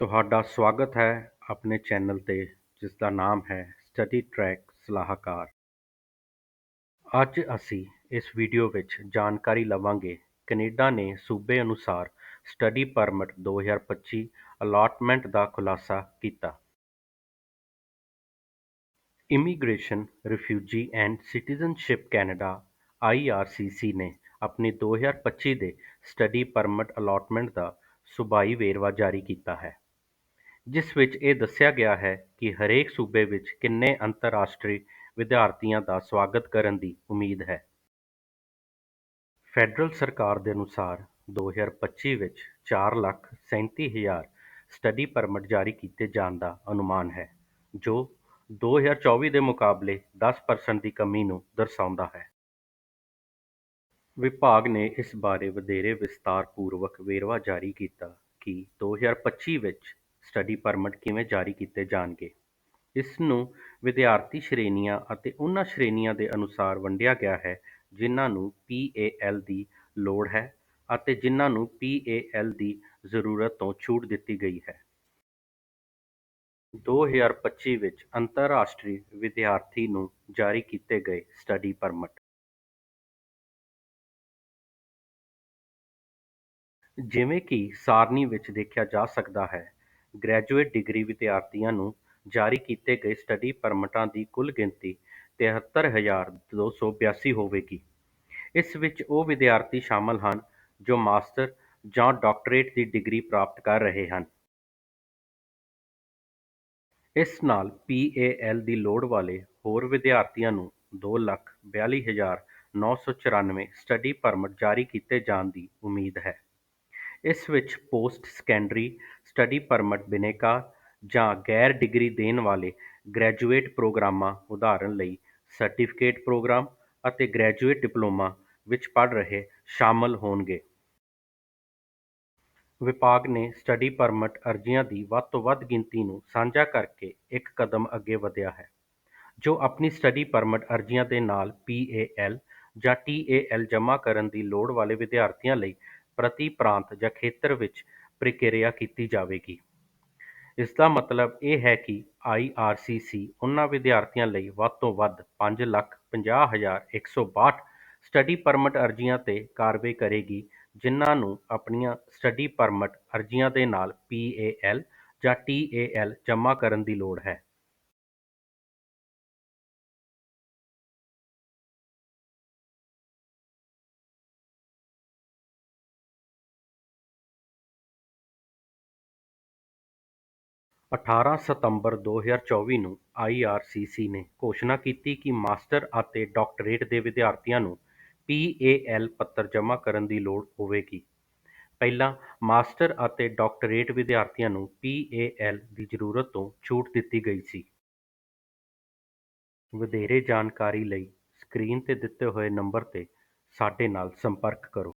ਤੁਹਾਡਾ ਸਵਾਗਤ ਹੈ ਆਪਣੇ ਚੈਨਲ ਤੇ ਜਿਸ ਦਾ ਨਾਮ ਹੈ ਸਟੱਡੀ ਟਰੈਕ ਸਲਾਹਕਾਰ ਅੱਜ ਅਸੀਂ ਇਸ ਵੀਡੀਓ ਵਿੱਚ ਜਾਣਕਾਰੀ ਲਵਾਂਗੇ ਕੈਨੇਡਾ ਨੇ ਸੂਬੇ ਅਨੁਸਾਰ ਸਟੱਡੀ ਪਰਮਿਟ 2025 ਅਲਾਟਮੈਂਟ ਦਾ ਖੁਲਾਸਾ ਕੀਤਾ। Immigration, refugee and citizenship Canada IRCC ਨੇ ਆਪਣੀ 2025 ਦੇ ਸਟੱਡੀ ਪਰਮਿਟ ਅਲਾਟਮੈਂਟ ਦਾ ਸੂਬਾਈ ਵੇਰਵਾ ਜਾਰੀ ਕੀਤਾ ਹੈ। ਜਿਸ ਵਿੱਚ ਇਹ ਦੱਸਿਆ ਗਿਆ ਹੈ ਕਿ ਹਰੇਕ ਸੂਬੇ ਵਿੱਚ ਕਿੰਨੇ ਅੰਤਰਰਾਸ਼ਟਰੀ ਵਿਦਿਆਰਥੀਆਂ ਦਾ ਸਵਾਗਤ ਕਰਨ ਦੀ ਉਮੀਦ ਹੈ। ਫੈਡਰਲ ਸਰਕਾਰ ਦੇ ਅਨੁਸਾਰ 2025 ਵਿੱਚ ਚਾਰ ਲੱਖ 37 ਹਜ਼ਾਰ ਸਟੱਡੀ ਪਰਮਿਟ ਜਾਰੀ ਕੀਤੇ ਜਾਣ ਦਾ ਅਨੁਮਾਨ ਹੈ, ਜੋ 2024 ਦੇ ਮੁਕਾਬਲੇ 10% ਦੀ ਕਮੀ ਨੂੰ ਦਰਸਾਉਂਦਾ ਹੈ। ਵਿਭਾਗ ਨੇ ਇਸ ਬਾਰੇ ਵਧੇਰੇ ਵਿਸਤਾਰਪੂਰਵਕ ਵੇਰਵਾ ਜਾਰੀ ਕੀਤਾ ਕਿ 2025 ਵਿੱਚ ਸਟੱਡੀ ਪਰਮਿਟ ਕਿਵੇਂ ਜਾਰੀ ਕੀਤੇ ਜਾਣਗੇ? ਇਸ ਨੂੰ ਵਿਦਿਆਰਥੀ ਸ਼੍ਰੇਣੀਆਂ ਅਤੇ ਉਹਨਾਂ ਸ਼੍ਰੇਣੀਆਂ ਦੇ ਅਨੁਸਾਰ ਵੰਡਿਆ ਗਿਆ ਹੈ, ਜਿਨ੍ਹਾਂ ਨੂੰ ਪੀਏਐਲ ਦੀ ਲੋੜ ਹੈ ਅਤੇ ਜਿਨ੍ਹਾਂ ਨੂੰ ਪੀਏਐਲ ਦੀ ਜ਼ਰੂਰਤ ਤੋਂ ਛੂਟ ਦਿੱਤੀ ਗਈ ਹੈ। 2025 ਵਿੱਚ ਅੰਤਰਰਾਸ਼ਟਰੀ ਵਿਦਿਆਰਥੀ ਨੂੰ ਜਾਰੀ ਕੀਤੇ ਗਏ ਸਟੱਡੀ ਪਰਮਿਟ ਜਿਵੇਂ ਕਿ ਸਾਰਣੀ ਵਿੱਚ ਦੇਖਿਆ ਜਾ ਸਕਦਾ ਹੈ ਗ੍ਰੈਜੂਏਟ ਡਿਗਰੀ ਵਿਦਿਆਰਥੀਆਂ ਨੂੰ ਜਾਰੀ ਕੀਤੇ ਗਏ ਸਟੱਡੀ ਪਰਮਿਟਾਂ ਦੀ ਕੁੱਲ ਗਿਣਤੀ 73282 ਹੋਵੇਗੀ। ਇਸ ਵਿੱਚ ਉਹ ਵਿਦਿਆਰਥੀ ਸ਼ਾਮਲ ਹਨ ਜੋ ਮਾਸਟਰ ਜਾਂ ਡਾਕਟਰੇਟ ਦੀ ਡਿਗਰੀ ਪ੍ਰਾਪਤ ਕਰ ਰਹੇ ਹਨ। ਇਸ ਨਾਲ ਪੀਏਐਲ ਦੀ ਲੋੜ ਵਾਲੇ ਹੋਰ ਵਿਦਿਆਰਥੀਆਂ ਨੂੰ 242994 ਸਟੱਡੀ ਪਰਮਿਟ ਜਾਰੀ ਕੀਤੇ ਜਾਣ ਦੀ ਉਮੀਦ ਹੈ। ਇਸ ਵਿੱਚ ਪੋਸਟ ਸੈਕੰਡਰੀ ਸਟੱਡੀ ਪਰਮਿਟ ਬਿਨੇਕਾਰ ਜਾਂ ਗੈਰ ਡਿਗਰੀ ਦੇਣ ਵਾਲੇ ਗ੍ਰੈਜੂਏਟ ਪ੍ਰੋਗਰਾਮਾਂ ਉਦਾਹਰਨ ਲਈ ਸਰਟੀਫਿਕੇਟ ਪ੍ਰੋਗਰਾਮ ਅਤੇ ਗ੍ਰੈਜੂਏਟ ਡਿਪਲੋਮਾ ਵਿੱਚ ਪੜ੍ਹ ਰਹੇ ਸ਼ਾਮਲ ਹੋਣਗੇ। ਵਿਭਾਗ ਨੇ ਸਟੱਡੀ ਪਰਮਿਟ ਅਰਜ਼ੀਆਂ ਦੀ ਵੱਧ ਤੋਂ ਵੱਧ ਗਿਣਤੀ ਨੂੰ ਸਾਂਝਾ ਕਰਕੇ ਇੱਕ ਕਦਮ ਅੱਗੇ ਵਧਿਆ ਹੈ, ਜੋ ਆਪਣੀ ਸਟੱਡੀ ਪਰਮਿਟ ਅਰਜ਼ੀਆਂ ਦੇ ਨਾਲ ਪੀਏਐਲ ਜਾਂ ਟੀਏਐਲ ਜਮ੍ਹਾਂ ਕਰਨ ਦੀ ਲੋੜ ਵਾਲੇ ਵਿਦਿਆਰਥੀਆਂ ਲਈ ਪ੍ਰਤੀ ਪ੍ਰਾਂਤ ਜਾਂ ਖੇਤਰ ਵਿੱਚ ਪ੍ਰਕਿਰਿਆ ਕੀਤੀ ਜਾਵੇਗੀ। ਇਸ ਦਾ ਮਤਲਬ ਇਹ ਹੈ ਕਿ ਆਈਆਰਸੀਸੀ ਉਹਨਾਂ ਵਿਦਿਆਰਥੀਆਂ ਲਈ ਵੱਧ ਤੋਂ ਵੱਧ 550162 ਸਟੱਡੀ ਪਰਮਿਟ ਅਰਜ਼ੀਆਂ ਤੇ ਕਾਰਵਾਈ ਕਰੇਗੀ, ਜਿਨ੍ਹਾਂ ਨੂੰ ਆਪਣੀਆਂ ਸਟੱਡੀ ਪਰਮਿਟ ਅਰਜ਼ੀਆਂ ਦੇ ਨਾਲ ਪੀਏਐਲ ਜਾਂ ਟੀਏਐਲ ਜਮ੍ਹਾਂ ਕਰਨ ਦੀ ਲੋੜ ਹੈ। ਅਠਾਰਾਂ ਸਤੰਬਰ 2024 ਨੂੰ ਆਈਆਰਸੀਸੀ ਨੇ ਘੋਸ਼ਣਾ ਕੀਤੀ ਕਿ ਮਾਸਟਰ ਅਤੇ ਡਾਕਟਰੇਟ ਦੇ ਵਿਦਿਆਰਥੀਆਂ ਨੂੰ ਪੀਏਐਲ ਪੱਤਰ ਜਮ੍ਹਾਂ ਕਰਨ ਦੀ ਲੋੜ ਹੋਵੇਗੀ। ਪਹਿਲਾਂ ਮਾਸਟਰ ਅਤੇ ਡਾਕਟਰੇਟ ਵਿਦਿਆਰਥੀਆਂ ਨੂੰ ਪੀਏਐਲ ਦੀ ਜ਼ਰੂਰਤ ਤੋਂ ਛੂਟ ਦਿੱਤੀ ਗਈ ਸੀ। ਵਧੇਰੇ ਜਾਣਕਾਰੀ ਲਈ ਸਕਰੀਨ ਤੇ ਦਿੱਤੇ ਹੋਏ ਨੰਬਰ ਤੇ ਸਾਡੇ ਨਾਲ ਸੰਪਰਕ ਕਰੋ।